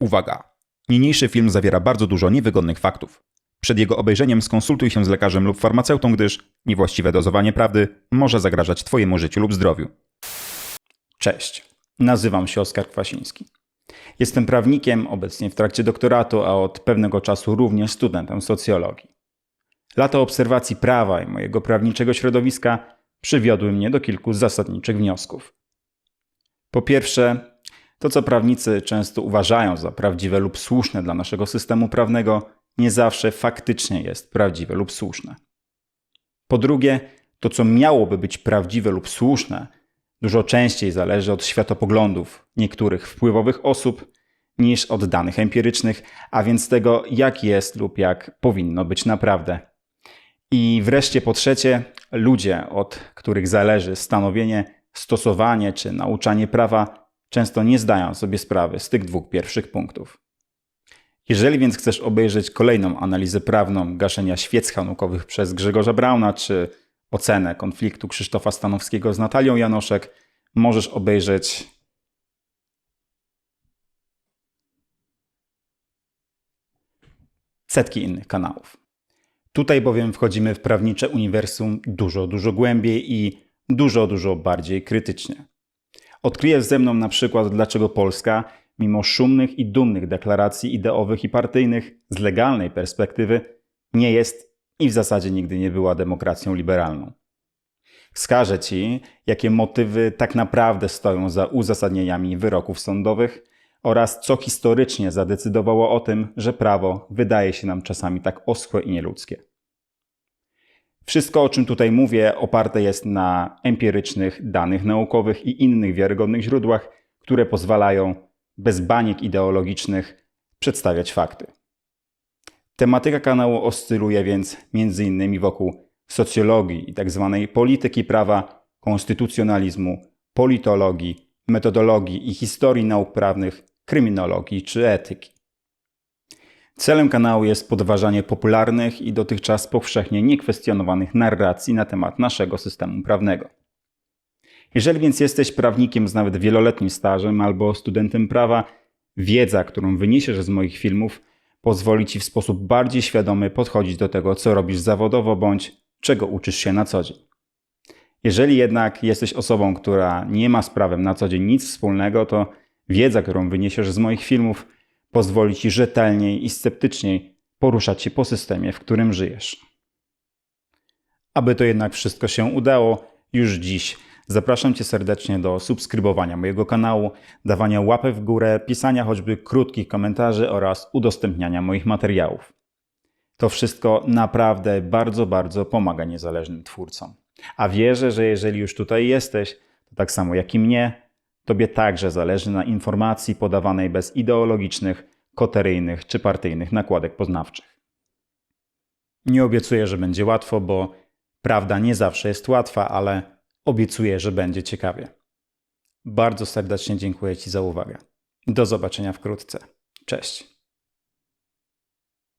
Uwaga! Niniejszy film zawiera bardzo dużo niewygodnych faktów. Przed jego obejrzeniem skonsultuj się z lekarzem lub farmaceutą, gdyż niewłaściwe dozowanie prawdy może zagrażać Twojemu życiu lub zdrowiu. Cześć, nazywam się Oskar Kwasiński. Jestem prawnikiem, obecnie w trakcie doktoratu, a od pewnego czasu również studentem socjologii. Lata obserwacji prawa i mojego prawniczego środowiska przywiodły mnie do kilku zasadniczych wniosków. Po pierwsze, to co prawnicy często uważają za prawdziwe lub słuszne dla naszego systemu prawnego, nie zawsze faktycznie jest prawdziwe lub słuszne. Po drugie, to co miałoby być prawdziwe lub słuszne, dużo częściej zależy od światopoglądów niektórych wpływowych osób niż od danych empirycznych, a więc tego, jak jest lub jak powinno być naprawdę. I wreszcie po trzecie, ludzie, od których zależy stanowienie, stosowanie czy nauczanie prawa, często nie zdają sobie sprawy z tych dwóch pierwszych punktów. Jeżeli więc chcesz obejrzeć kolejną analizę prawną gaszenia świec hanukowych przez Grzegorza Brauna, czy ocenę konfliktu Krzysztofa Stanowskiego z Natalią Janoszek, możesz obejrzeć setki innych kanałów. Tutaj bowiem wchodzimy w prawnicze uniwersum dużo, dużo głębiej i dużo, dużo bardziej krytycznie. Odkryjesz ze mną na przykład, dlaczego Polska, mimo szumnych i dumnych deklaracji ideowych i partyjnych, z legalnej perspektywy, nie jest i w zasadzie nigdy nie była demokracją liberalną. Wskażę Ci, jakie motywy tak naprawdę stoją za uzasadnieniami wyroków sądowych oraz co historycznie zadecydowało o tym, że prawo wydaje się nam czasami tak oschłe i nieludzkie. Wszystko, o czym tutaj mówię, oparte jest na empirycznych danych naukowych i innych wiarygodnych źródłach, które pozwalają bez baniek ideologicznych przedstawiać fakty. Tematyka kanału oscyluje więc m.in. wokół socjologii i tzw. Tak polityki prawa, konstytucjonalizmu, politologii, metodologii i historii nauk prawnych, kryminologii czy etyki. Celem kanału jest podważanie popularnych i dotychczas powszechnie niekwestionowanych narracji na temat naszego systemu prawnego. Jeżeli więc jesteś prawnikiem z nawet wieloletnim stażem albo studentem prawa, wiedza, którą wyniesiesz z moich filmów, pozwoli ci w sposób bardziej świadomy podchodzić do tego, co robisz zawodowo bądź czego uczysz się na co dzień. Jeżeli jednak jesteś osobą, która nie ma z prawem na co dzień nic wspólnego, to wiedza, którą wyniesiesz z moich filmów, pozwoli ci rzetelniej i sceptyczniej poruszać się po systemie, w którym żyjesz. Aby to jednak wszystko się udało, już dziś zapraszam Cię serdecznie do subskrybowania mojego kanału, dawania łapy w górę, pisania choćby krótkich komentarzy oraz udostępniania moich materiałów. To wszystko naprawdę bardzo, bardzo pomaga niezależnym twórcom. A wierzę, że jeżeli już tutaj jesteś, to tak samo jak i mnie, Tobie także zależy na informacji podawanej bez ideologicznych, koteryjnych czy partyjnych nakładek poznawczych. Nie obiecuję, że będzie łatwo, bo prawda nie zawsze jest łatwa, ale obiecuję, że będzie ciekawie. Bardzo serdecznie dziękuję Ci za uwagę. Do zobaczenia wkrótce. Cześć.